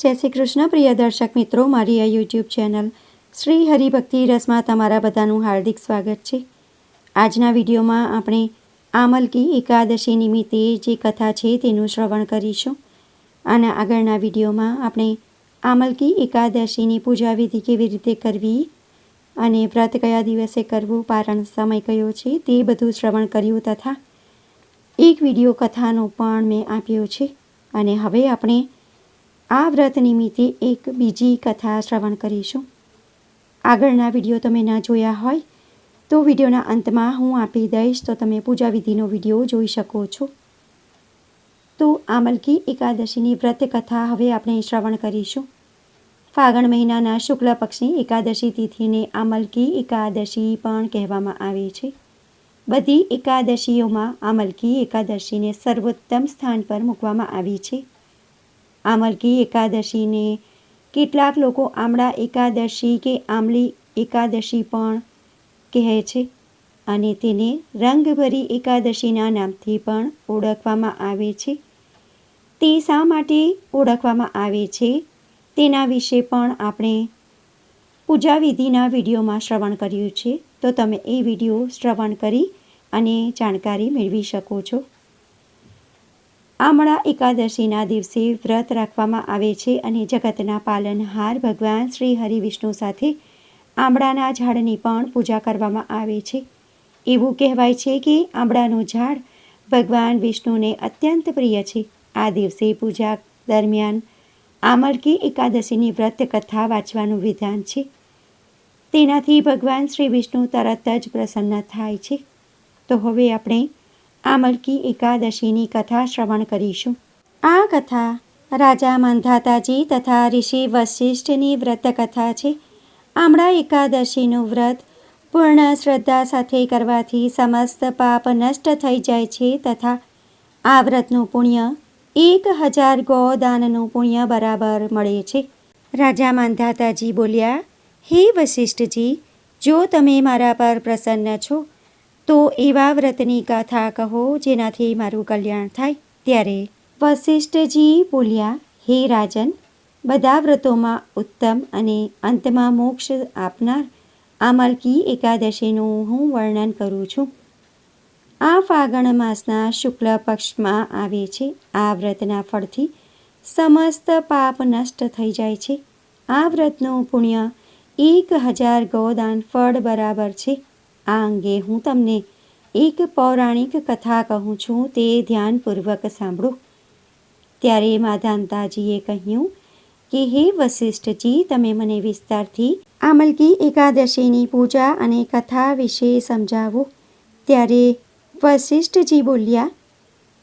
જય શ્રી કૃષ્ણ, પ્રિય દર્શક મિત્રો, મારી આ યુટ્યુબ ચેનલ શ્રી હરિભક્તિ રસમાં તમારા બધાનું હાર્દિક સ્વાગત છે. આજના વિડીયોમાં આપણે આમલકી એકાદશી નિમિત્તે જે કથા છે તેનું શ્રવણ કરીશું. અને આગળના વિડીયોમાં આપણે આમલકી એકાદશીની પૂજા વિધિ કેવી રીતે કરવી અને વ્રત કયા દિવસે કરવું, પારણ સમય કયો છે તે બધું શ્રવણ કર્યું તથા એક વીડિયો કથાનો પણ મેં આપ્યો છે. અને હવે આપણે આ વ્રત નિમિત્તે એક બીજી કથા શ્રવણ કરીશું. આગળના વીડિયો તમે ન જોયા હોય તો વિડીયોના અંતમાં હું આપી દઈશ તો તમે પૂજા વિધિનો વીડિયો જોઈ શકો છો. તો આ મલકી એકાદશીની વ્રત કથા હવે આપણે શ્રવણ કરીશું. ફાગણ મહિનાના શુક્લ પક્ષની એકાદશી તિથિને આ મલકી એકાદશી પણ કહેવામાં આવે છે. બધી એકાદશીઓમાં આ મલકી એકાદશીને સર્વોત્તમ સ્થાન પર મૂકવામાં આવી છે. આમલકી એકાદશીને કેટલાક લોકો આમળા એકાદશી કે આમલી એકાદશી પણ કહે છે અને તેને રંગભરી એકાદશીના નામથી પણ ઓળખવામાં આવે છે. તે શા માટે ઓળખવામાં આવે છે? તેના વિશે પણ આપણે પૂજા વિધિના વિડીયોમાં શ્રવણ કર્યું છે. તો તમે એ વીડિયો શ્રવણ કરી અને જાણકારી મેળવી શકો છો. આમળા એકાદશીના દિવસે વ્રત રાખવામાં આવે છે અને જગતના પાલનહાર ભગવાન શ્રી હરિવિષ્ણુ સાથે આંબળાના ઝાડની પણ પૂજા કરવામાં આવે છે. એવું કહેવાય છે કે આંબળાનું ઝાડ ભગવાન વિષ્ણુને અત્યંત પ્રિય છે. આ દિવસે પૂજા દરમિયાન આમળકી એકાદશીની વ્રત કથા વાંચવાનું વિધાન છે. તેનાથી ભગવાન શ્રી વિષ્ણુ તરત જ પ્રસન્ન થાય છે. તો હવે આપણે આમલકી એકાદશીની કથા શ્રવણ કરીશું. આ કથા રાજા મંધાતાજી તથા ઋષિ વશિષ્ઠની વ્રત કથા છે. આમળા એકાદશીનું વ્રત પૂર્ણ શ્રદ્ધા સાથે કરવાથી સમસ્ત પાપ નષ્ટ થઈ જાય છે તથા આ વ્રતનું પુણ્ય એક હજાર ગોદાનનું પુણ્ય બરાબર મળે છે. રાજા માંધાતાજી બોલ્યા, હે વશિષ્ઠજી, જો તમે મારા પર પ્રસન્ન છો તો એવા વ્રતની ગાથા કહો જેનાથી મારું કલ્યાણ થાય. ત્યારે વશિષ્ઠજી બોલ્યા, હે રાજન, બધા વ્રતોમાં ઉત્તમ અને અંતમાં મોક્ષ આપનાર આમલકી એકાદશીનું હું વર્ણન કરું છું. આ ફાગણ માસના શુક્લ પક્ષમાં આવે છે. આ વ્રતના ફળથી સમસ્ત પાપ નષ્ટ થઈ જાય છે. આ વ્રતનું પુણ્ય એક હજાર ગૌદાન ફળ બરાબર છે. આ અંગે હું તમને એક પૌરાણિક કથા કહું છું, તે ધ્યાનપૂર્વક સાંભળો. ત્યારે માધાંતાજીએ કહ્યું કે, હે વશિષ્ઠજી તમે મને વિસ્તારથી આમલકી એકાદશીની પૂજા અને કથા વિશે સમજાવો. ત્યારે વશિષ્ઠજી બોલ્યા,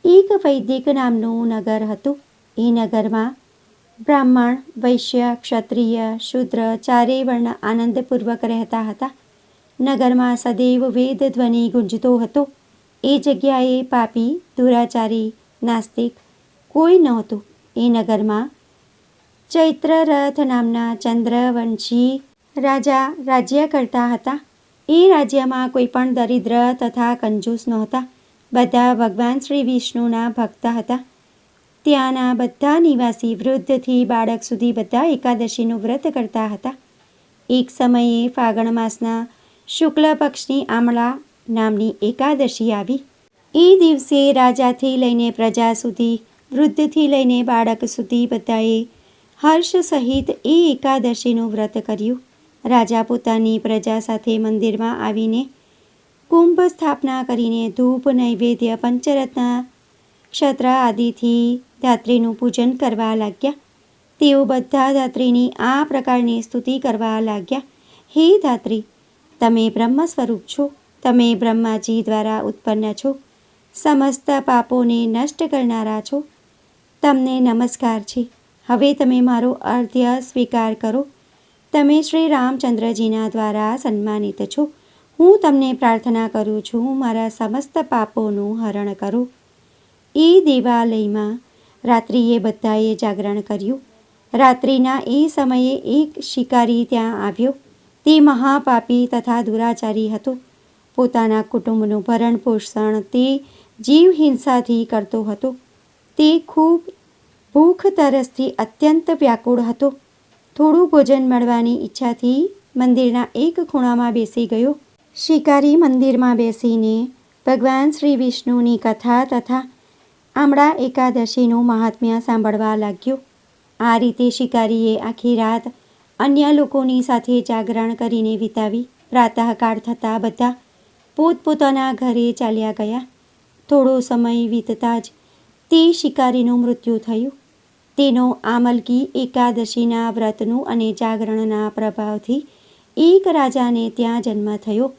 એક વૈદિક નામનું નગર હતું. એ નગરમાં બ્રાહ્મણ, વૈશ્ય, ક્ષત્રિય, શુદ્ર ચારેય વર્ણ આનંદપૂર્વક રહેતા હતા. નગરમાં સદૈવ વેદ ધ્વનિ ગુંજતો હતો એ જગ્યાએ પાપી દુરાચારી નાસ્તિક કોઈ નહોતું એ નગરમાં ચૈત્રરથ નામના ચંદ્રવંશી રાજા રાજ્ય કરતા હતા એ રાજ્યમાં કોઈ પણ દરિદ્ર તથા કંજૂસ નહોતા બધા ભગવાન શ્રી વિષ્ણુના ભક્ત હતા ત્યાંના બધા નિવાસી વૃદ્ધથી બાળક સુધી બધા એકાદશીનું વ્રત કરતા હતા એક સમયે ફાગણ માસના શુક્લ પક્ષની આમળા નામની એકાદશી આવી. એ દિવસે રાજાથી લઈને પ્રજા સુધી, વૃદ્ધથી લઈને બાળક સુધી બધાએ હર્ષ સહિત એ એકાદશીનું વ્રત કર્યું. રાજા પોતાની પ્રજા સાથે મંદિરમાં આવીને કુંભ સ્થાપના કરીને ધૂપ, નૈવેદ્ય, પંચરત્ન, ક્ષત્ર આદિથી ધાત્રીનું પૂજન કરવા લાગ્યા. તેઓ બધા ધાત્રીની આ પ્રકારની સ્તુતિ કરવા લાગ્યા. હે ધાત્રી તમે બ્રહ્મ સ્વરૂપ છો. તમે બ્રહ્માજી દ્વારા ઉત્પન્ન છો. સમસ્ત પાપોને નષ્ટ કરનારા છો. તમને નમસ્કાર છે. હવે તમે મારો અર્ધ્ય સ્વીકાર કરો. તમે શ્રી રામચંદ્રજીના દ્વારા સન્માનિત છો. હું તમને પ્રાર્થના કરું છું, મારા સમસ્ત પાપોનું હરણ કરો. એ દેવાલયમાં રાત્રિએ બધાએ જાગરણ કર્યું. રાત્રિના એ સમયે એક શિકારી ત્યાં આવ્યો. તે મહાપાપી તથા દુરાચારી હતો. પોતાના કુટુંબનું ભરણ પોષણ તે જીવ હિંસાથી કરતો હતો. તે ખૂબ ભૂખ તરસથી અત્યંત વ્યાકુળ હતો. થોડું ભોજન મળવાની ઈચ્છાથી મંદિરના એક ખૂણામાં બેસી ગયો. શિકારી મંદિરમાં બેસીને ભગવાન શ્રી વિષ્ણુની કથા તથા આમળા એકાદશીનું મહાત્મ્ય સાંભળવા લાગ્યો. આ રીતે શિકારીએ આખી રાત અન્ય લોકોની સાથે જાગરણ કરીને વિતાવી, પ્રાતઃકાળ થતાં બધા પોતપોતાના ઘરે ચાલ્યા ગયા. થોડો સમય વીતતા જ તે શિકારીનું મૃત્યુ થયું. તેનો આમલકી એકાદશીના વ્રતનું અને જાગરણના પ્રભાવથી એક રાજાને ત્યાં જન્મ થયો.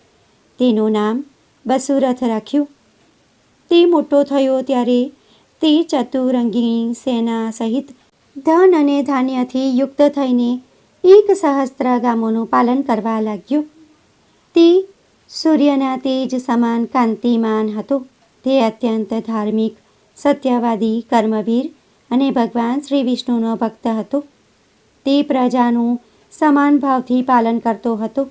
તેનું નામ બસુરથ રાખ્યું. તે મોટો થયો ત્યારે તે ચતુરંગી સેના સહિત ધન અને ધાન્યથી યુક્ત થઈને એક સહસ્ત્ર ગામોનું પાલન કરવા લાગ્યો. તે સૂર્યના તેજ સમાન કાંતિમાન હતો. તે અત્યંત ધાર્મિક, સત્યવાદી, કર્મવીર અને ભગવાન શ્રી વિષ્ણુનો ભક્ત હતો. તે પ્રજાનું સમાન ભાવથી પાલન કરતો હતો.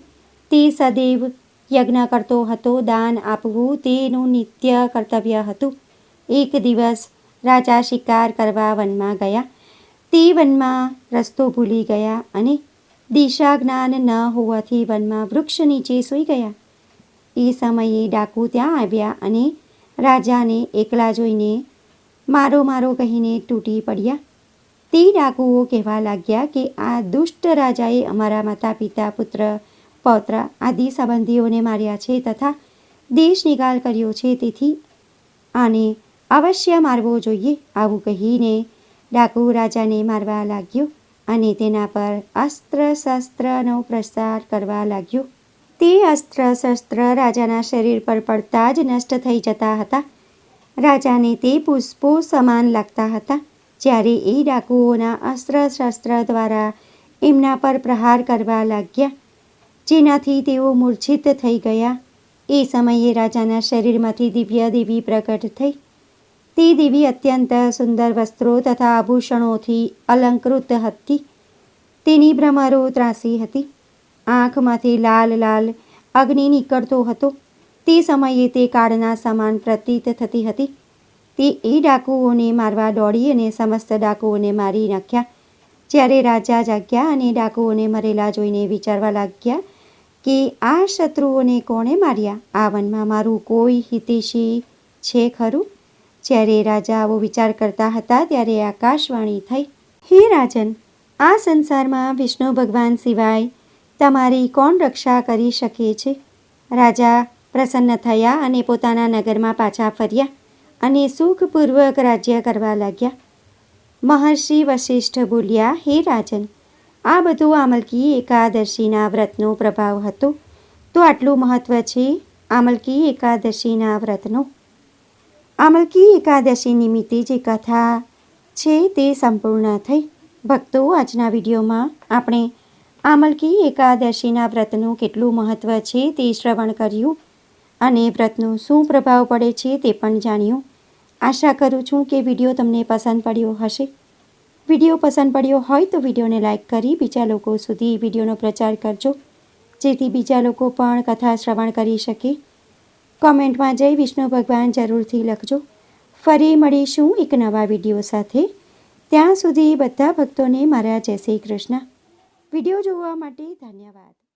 તે સદૈવ યજ્ઞ કરતો હતો, દાન આપવું તેનું નિત્ય કર્તવ્ય હતું. એક દિવસ રાજા શિકાર કરવા વનમાં ગયા. તે વનમાં રસ્તો ભૂલી ગયા અને દિશા જ્ઞાન ન હોવાથી વનમાં વૃક્ષ નીચે સૂઈ ગયા. એ સમયે ડાકુ ત્યાં આવ્યા અને રાજાને એકલા જોઈને મારો મારો કહીને તૂટી પડ્યા. તે ડાકુઓ કહેવા લાગ્યા કે આ દુષ્ટ રાજાએ અમારા માતા પિતા પુત્ર, પૌત્ર આદિ સંબંધીઓને માર્યા છે તથા દેશ નિકાલ કર્યો છે તેથી આને અવશ્ય મારવો જોઈએ, આવું કહીને ડાકુ રાજાને મારવા લાગ્યું અને તેના પર અસ્ત્ર શસ્ત્રનો પ્રસાર કરવા લાગ્યો. તે અસ્ત્ર શસ્ત્ર રાજાના શરીર પર પડતા જ નષ્ટ થઈ જતા હતા. રાજાને તે પુષ્પો સમાન લાગતા હતા, જ્યારે એ ડાકુઓના અસ્ત્ર શસ્ત્ર દ્વારા એમના પર પ્રહાર કરવા લાગ્યા, જેનાથી તેઓ મૂર્છિત થઈ ગયા. એ સમયે રાજાના શરીરમાંથી દિવ્ય દેવી પ્રગટ થઈ તે દેવી અત્યંત સુંદર વસ્ત્રો તથા આભૂષણોથી અલંકૃત હતી. તેની ભ્રમરો ત્રાસી હતી. આંખમાંથી લાલ લાલ અગ્નિ નીકળતો હતો. તે સમયે તે કાળના સમાન પ્રતીત થતી હતી. તે એ ડાકુઓને મારવા દોડી અને સમસ્ત ડાકુઓને મારી નાખ્યા. જ્યારે રાજા જાગ્યા અને ડાકુઓને મરેલા જોઈને વિચારવા લાગ્યા કે આ શત્રુઓને કોણે માર્યા? આ વનમાં મારું કોઈ હિતેશી છે ખરું? જ્યારે રાજા આવો વિચાર કરતા હતા ત્યારે આકાશવાણી થઈ, હે રાજન, આ સંસારમાં વિષ્ણુ ભગવાન સિવાય તમારી કોણ રક્ષા કરી શકે છે? રાજા પ્રસન્ન થયા અને પોતાના નગરમાં પાછા ફર્યા અને સુખપૂર્વક રાજ્ય કરવા લાગ્યા. મહર્ષિ વશિષ્ઠ બોલ્યા, હે રાજન, આ બધું આમલકી એકાદશીના વ્રતનો પ્રભાવ હતો. તો આટલું મહત્ત્વ છે આમલકી એકાદશીના વ્રતનો? આમલકી એકાદશી નિમિત્તે જે કથા છે તે સંપૂર્ણ થઈ. ભક્તો, આજના વિડીયોમાં આપણે આમલકી એકાદશીના વ્રતનું કેટલું મહત્ત્વ છે તે શ્રવણ કર્યું અને વ્રતનો શું પ્રભાવ પડે છે તે પણ જાણ્યું. આશા કરું છું કે વીડિયો તમને પસંદ પડ્યો હશે. વીડિયો પસંદ પડ્યો હોય તો વિડીયોને લાઇક કરી બીજા લોકો સુધી વિડીયોનો પ્રચાર કરજો. જેથી બીજા લોકો પણ કથા શ્રવણ કરી શકે. કોમેન્ટમાં જય વિષ્ણુ ભગવાન જરૂરથી લખજો. ફરી મળીશું એક નવા વીડિયો સાથે. ત્યાં સુધી બધા ભક્તોને મારા જય શ્રી કૃષ્ણ. વીડિયો જોવા માટે ધન્યવાદ.